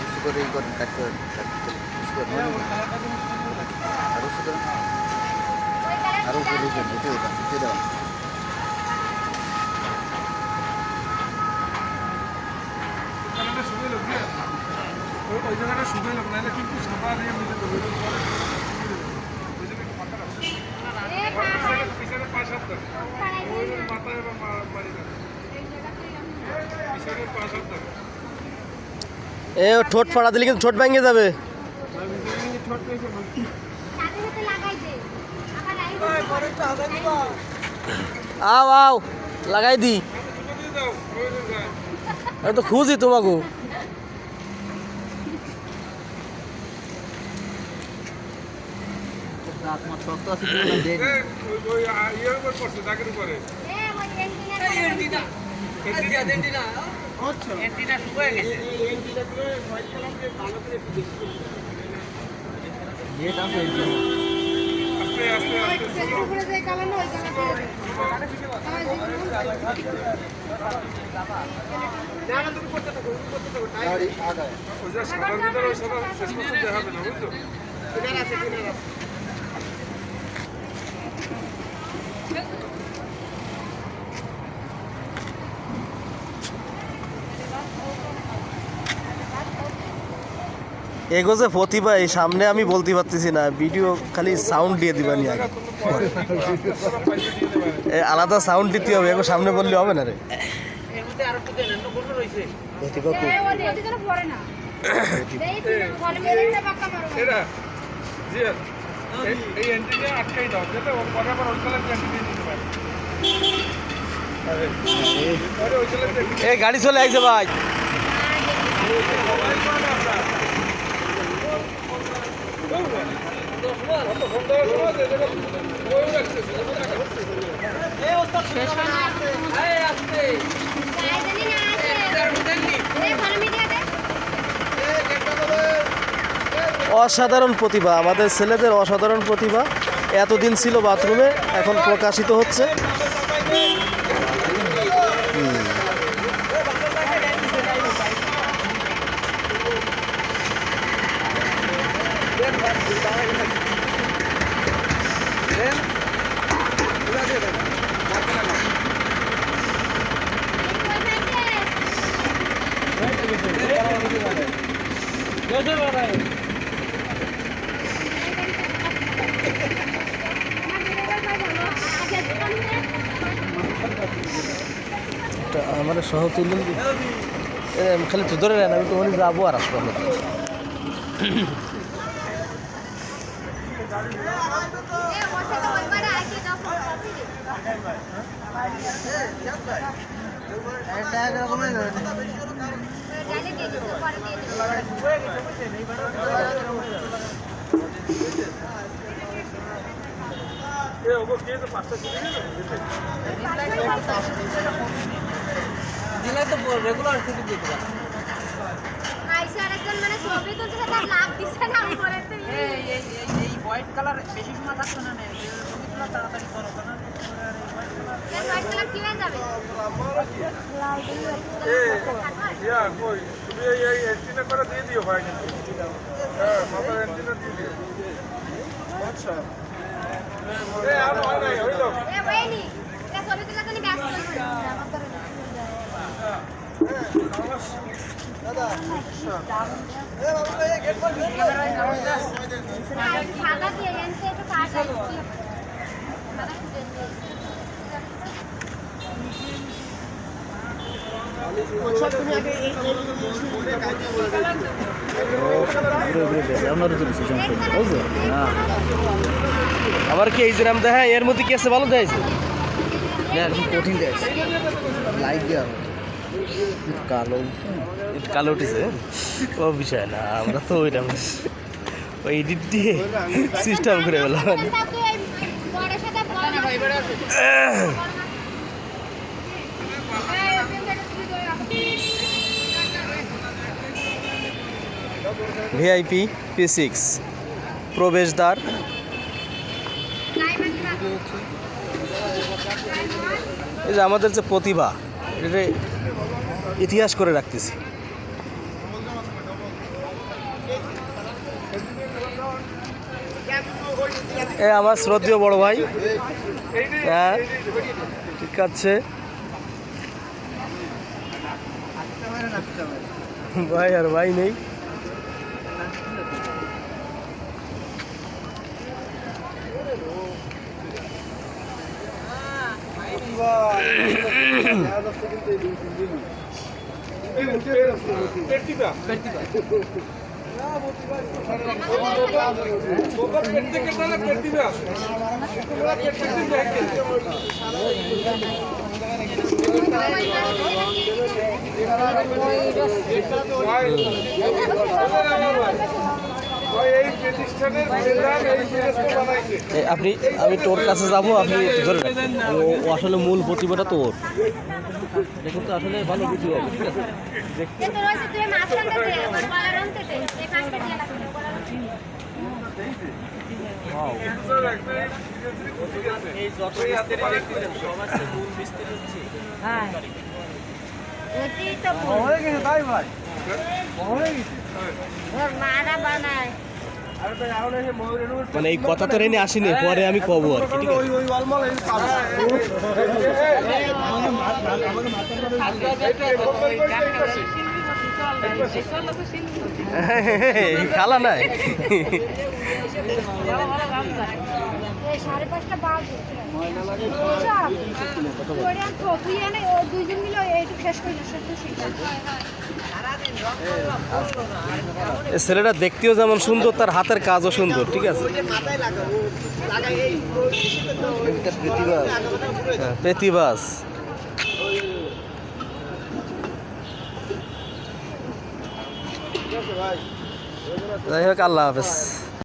উঁচু করে এই করে কাটতে হবে কাটতে হবে। উঁচু করে নড়বে না। আর উঁচু করে আরও উপরে উঠে উঠে দেওয়া উঠে দেওয়া জায়গাটা শুকিয়ে লোক ওই জায়গাটা শুকিয়ে লোক নাহলে কিন্তু সাদা দিয়ে মিলে দেবে ওই পরে ওই জায়গাটা মাথা রাখবে পিছনে পিছনে পাঁচ হাত ধরে ওই মাথায় এবার মা- মারি দেবে পিছনে পাঁচ হাত ধরে এ ঠোঁট ফাড়া দিলে কিন্তু ঠোঁট ভেঙে যাবে আও আও লাগাই দে লাইট আও আও লাগাই দি দুটো দিয়ে দাও ওই যায় আমি তো খুঁজি তোমাকে তোমার শক্ত আছে কিনা না দেখ এ, ওই ওই আ- ইয়ের উপর পড়ছে দাগের উপরে ওই এন্টিনা গেট আছে এই যে। slow। ওই যে সাদার ভিতরে ওই সাদা শেষ পর্যন্ত দেখাবে না বুঝছ? কিনার আছে কিনার আছে। এগো যে প্রতিভা এই সামনে আমি বলতে পারতেছি না ভিডিও খালি সাউন্ড দিয়ে দিবানি আগে। এ আলাদা সাউন্ড দিতে হবে এগো সামনে বললে হবে না রে। গাড়ি চলে আইছে ভাই। অসাধারণ প্রতিভা। আমাদের ছেলেদের অসাধারণ প্রতিভা। এতদিন ছিল বাথরুমে এখন প্রকাশিত হচ্ছে একটা আমার সহ তুলুন খালি তো ধরে নেন আমি তো ওখানে যাব আর আসব ওটা তো ওইবারে আগে দাও কপি দে এটা একরকমের জানি দিয়ে দিতে পরে দিয়ে দিতে এ ওগো কে তো পাঁচটা চলে আরেকজন মানে ছবি তুলতে তার লাভ দিছে না আমি পরে তো হোয়াইট কালার কি হয়ে যাবে এ ইয়া কই তুমি এই এই এন্ট্রিটা করে দিয়ে দিও ভাই হ্যাঁ মাথার এন্ট্রিটা দিয়ে দিও আচ্ছা এ আর হয় নাই হইল ছবি ব্যস্ত আবার কি এই যে নাম দেখা এর মধ্যে কি আছে? ভালো দেখাইছে? একদম কঠিন লাইট দেওয়া কালো কালো উঠেছে। ও বিষয় না আমরা তো ওইটা ওই এডিট দিয়ে সিস্টেম করে বললাম ভিআইপি পি সিক্স প্রবেশদ্বার। এই যে আমাদের যে প্রতিভা এটা ইতিহাস করে রাখতেছি। এ আমার শ্রদ্ধীয় বড় ভাই। হ্যাঁ ঠিক আছে। ভাই আর ভাই নেই। পেট টিপা আপনি আমি তোর কাছে যাব আপনি ধরে ও আসলে মূল প্রতিভাটা তোর। দেখুন তো আসলে ভালো কিছু হবে ঠিক আছে? এই যত সবার মূল হচ্ছে হ্যাঁ। হয়ে গেছে তাই ভাই। হয়ে গেছে। মারা বানায়। মানে এই কথা তো রেনে আসিনি পরে আমি কব আর কি ঠিক আছে? খালা নাই। সাড়ে পাঁচটা বাজে। তুই এনে ও দুইজন মিলে এইটুকু শেষ করে সত্য সেটা এ ছেলেটা দেখতেও যেমন সুন্দর তার হাতের কাজও সুন্দর ঠিক আছে? মাথায় লাগাবো লাগাই এই এটা প্রতিভা হ্যাঁ, যাই হোক আল্লাহ হাফেজ।